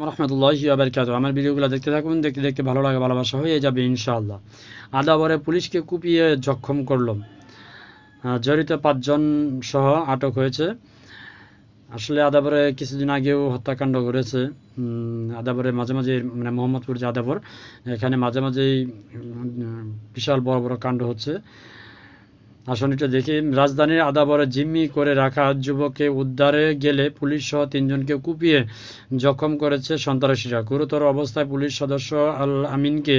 রহমতুল্লাহি আবরকাত আমার ভিডিওগুলো দেখতে থাকুন দেখতে দেখতে ভালো লাগে ভালোবাসা হয়ে যাবে ইনশাআল্লাহ। আদাবরে পুলিশকে কুপিয়ে জখম জড়িত পাঁচজন সহ আটক হয়েছে। আসলে আদাবরে কিছুদিন আগেও হত্যাকাণ্ড উম, আদাবরে মাঝে মাঝে মানে মোহাম্মদপুর যে আদাবর এখানে মাঝে মাঝেই বিশাল বড় বড় কাণ্ড হচ্ছে। আসুন এটা দেখি, রাজধানীর আদাবরে জিম্মি করে রাখা যুবককে উদ্ধারে গেলে পুলিশ সহ তিনজনকে কুপিয়ে জখম করেছে সন্ত্রাসীরা। গুরুতর অবস্থায় পুলিশ সদস্য আল আমিনকে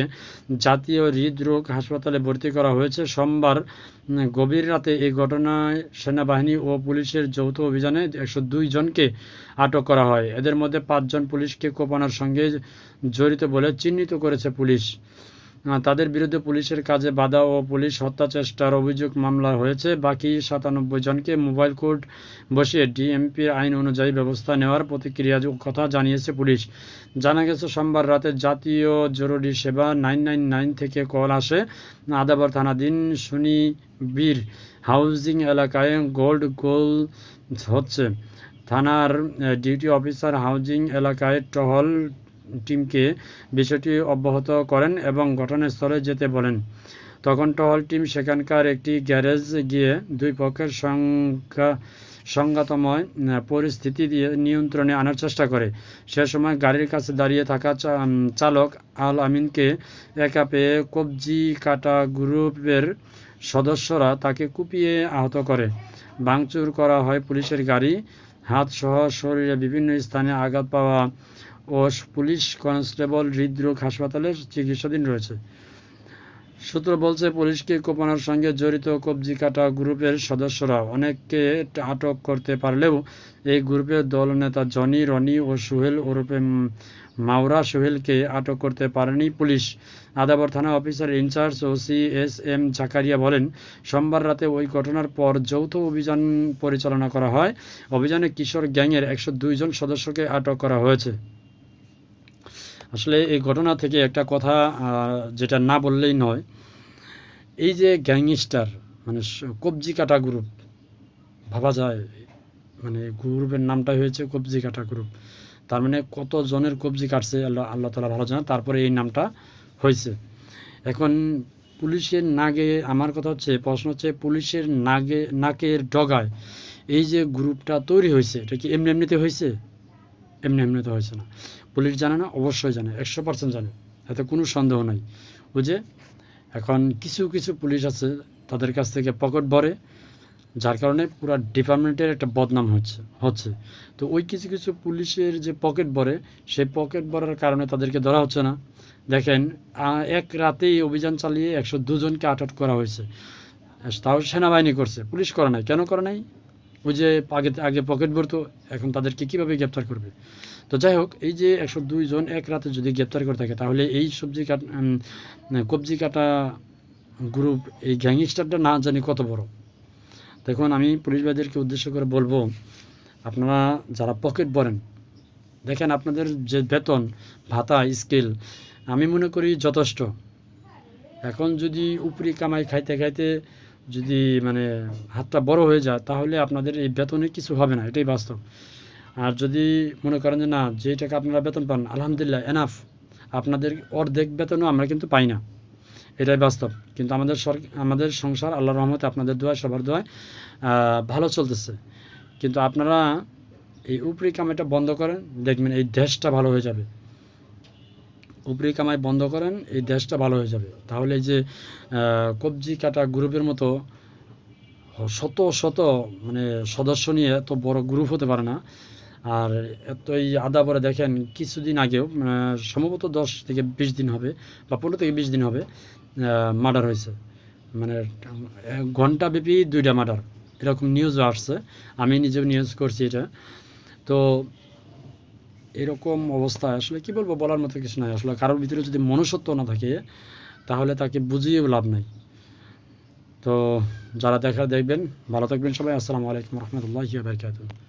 জাতীয় হৃদরোগ হাসপাতালে ভর্তি করা হয়েছে। সোমবার গভীর রাতে এই ঘটনায় সেনাবাহিনী ও পুলিশের যৌথ অভিযানে একশো দুই জনকে আটক করা হয়। এদের মধ্যে পাঁচজন পুলিশকে কোপানোর সঙ্গে জড়িত বলে চিহ্নিত করেছে পুলিশ। তাদের বিরুদ্ধে পুলিশের কাজে বাধা ও পুলিশ হত্যা চেষ্টার অভিযোগ মামলা হয়েছে। বাকি সাতানব্বই জনকে মোবাইল কোর্ট বসিয়ে ডিএমপির আইন অনুযায়ী ব্যবস্থা নেওয়ার প্রতিক্রিয়া কথা জানিয়েছে পুলিশ। জানা গেছে, সোমবার রাতে জাতীয় জরুরি সেবা নাইন নাইন নাইন থেকে কল আসে। আদাবর থানাধীন সুনিবির হাউজিং এলাকায় গোল্ড গোল হচ্ছে। থানার ডিউটি অফিসার হাউজিং এলাকায় টহল টিমকে বিষয়টি অব্যাহত করেন এবং ঘটনাস্থলে যেতে বলেন। তখন টহল টিম সেখানকার একটি গ্যারেজ গিয়ে দুই পক্ষের সংখ্যা সংঘাতময় পরিস্থিতি দিয়ে নিয়ন্ত্রণে আনার চেষ্টা করে। সে সময় গাড়ির কাছে দাঁড়িয়ে থাকা চালক আল আমিনকে একা পেয়ে কবজি কাটা গ্রুপের সদস্যরা তাকে কুপিয়ে আহত করে। ভাঙচুর করা হয় পুলিশের গাড়ি, হাত সহ শরীরে বিভিন্ন স্থানে আঘাত পাওয়া ও পুলিশ কনস্টেবল হৃদরোগ হাসপাতালে চিকিৎসাধীন রয়েছে। সূত্র বলছে, পুলিশকে কোপানোর সঙ্গে জড়িত কবজি কাটা গ্রুপের সদস্যরা অনেককে আটক করতে পারলেও এই গ্রুপের দলনেতা জনি, রনি ও সুহেল ওরফে মাওরা সোহেলকে আটক করতে পারেনি পুলিশ। আদাবর থানা officer in charge OC S M Zakaria বলেন, সোমবার রাতে ওই ঘটনার পর যৌথ অভিযান পরিচালনা করা হয়। অভিযানে কিশোর গ্যাংয়ের একশো দুই জন সদস্যকে আটক করা হয়েছে। আসলে এই ঘটনা থেকে একটা কথা যেটা না বললেই নয়। এই যে গ্যাংস্টার মানে কবজি কাটা গ্রুপ ভাবা যায় মানে গ্রুপের নামটা হয়েছে কবজি কাটা গ্রুপ তার মানে কত জনের কবজি কাটছে, আল্লাহ আল্লাহ তালা ভালো জানে তারপরে এই নামটা হয়েছে। এখন পুলিশের নাগে, আমার কথা হচ্ছে, প্রশ্ন হচ্ছে পুলিশের নাগে, নাকের ডগায় এই যে গ্রুপটা তৈরি হয়েছে, এটা কি এমনি এমনিতে হয়েছে? এমনি এমনিতে হয়েছে না। পুলিশ জানে না, অবশ্যই জানে, একশো পার্সেন্ট জানে, এতে কোনো সন্দেহ নাই। বুঝে এখন কিছু কিছু পুলিশ আছে, তাদের কাছ থেকে পকেট ভরে, যার কারণে পুরো ডিপার্টমেন্টের একটা বদনাম হচ্ছে হচ্ছে। তো ওই কিছু কিছু পুলিশের যে পকেট ভরে, সেই পকেট ভরার কারণে তাদেরকে ধরা হচ্ছে না। দেখেন এক রাতেই অভিযান চালিয়ে একশো দুজনকে আটক করা হয়েছে। তাও সেনাবাহিনী করছে, পুলিশ করে নাই। কেন করে নাই? ওই যে আগে আগে পকেট ভরতো, এখন তাদেরকে কীভাবে গ্রেপ্তার করবে? তো যাই হোক, এই যে একশো দুই জন এক রাতে যদি গ্রেপ্তার করে থাকে, তাহলে এই সবজি কাট কবজি কাটা গ্রুপ এই গ্যাংস্টারটা না জানি কত বড়। দেখুন, আমি পুলিশ উদ্দেশ্য করে বলব, আপনারা যারা পকেট ভরেন, দেখেন আপনাদের যে বেতন, ভাতা স্কিল আমি মনে করি যথেষ্ট। এখন যদি উপরি কামাই খাইতে খাইতে যদি মানে হাতটা বড় হয়ে যায়, তাহলে আপনাদের এই বেতনে কিছু হবে না, এটাই বাস্তব। আর যদি মনে করেন যে না যে টাকা আপনারা বেতন পান, আলহামদুলিল্লাহ এনাফ আপনাদের অর্ধেক বেতনও আমরা কিন্তু পাই না। এটাই বাস্তব। কিন্তু আমাদের আমাদের সংসার আল্লাহ রহমতে আপনাদের দোয়ায়, সবার দোয়ায় ভালো চলতেছে। কিন্তু আপনারা এই উপরি কামাইটা বন্ধ করেন, দেখবেন এই দেশটা ভালো হয়ে যাবে। উপরি কামাই বন্ধ করেন, এই দেশটা ভালো হয়ে যাবে। তাহলে যে কবজি কাটা গ্রুপের মতো শত শত মানে সদস্য নিয়ে এত বড় গ্রুপ হতে পারে না। আর এত এই আদা পরে দেখেন, কিছুদিন আগেও সম্ভবত দশ থেকে বিশ দিন হবে, বা পনেরো থেকে বিশ দিন হবে মার্ডার হয়েছে। মানে ঘণ্টা ব্যাপী দুইটা মার্ডার, এরকম নিউজও আসছে। আমি নিজেও নিউজ করছি এটা। তো এরকম অবস্থায় আসলে কি বলব, বলার মতো কিছু নাই। আসলে কারোর ভিতরে যদি মনুষ্যত্ব না থাকে, তাহলে তাকে বুঝিয়েও লাভ নাই। তো যারা দেখা দেখবেন, ভালো থাকবেন সবাই। আসসালামু আলাইকুম রহমতুল্লাহ বারকাতুহ।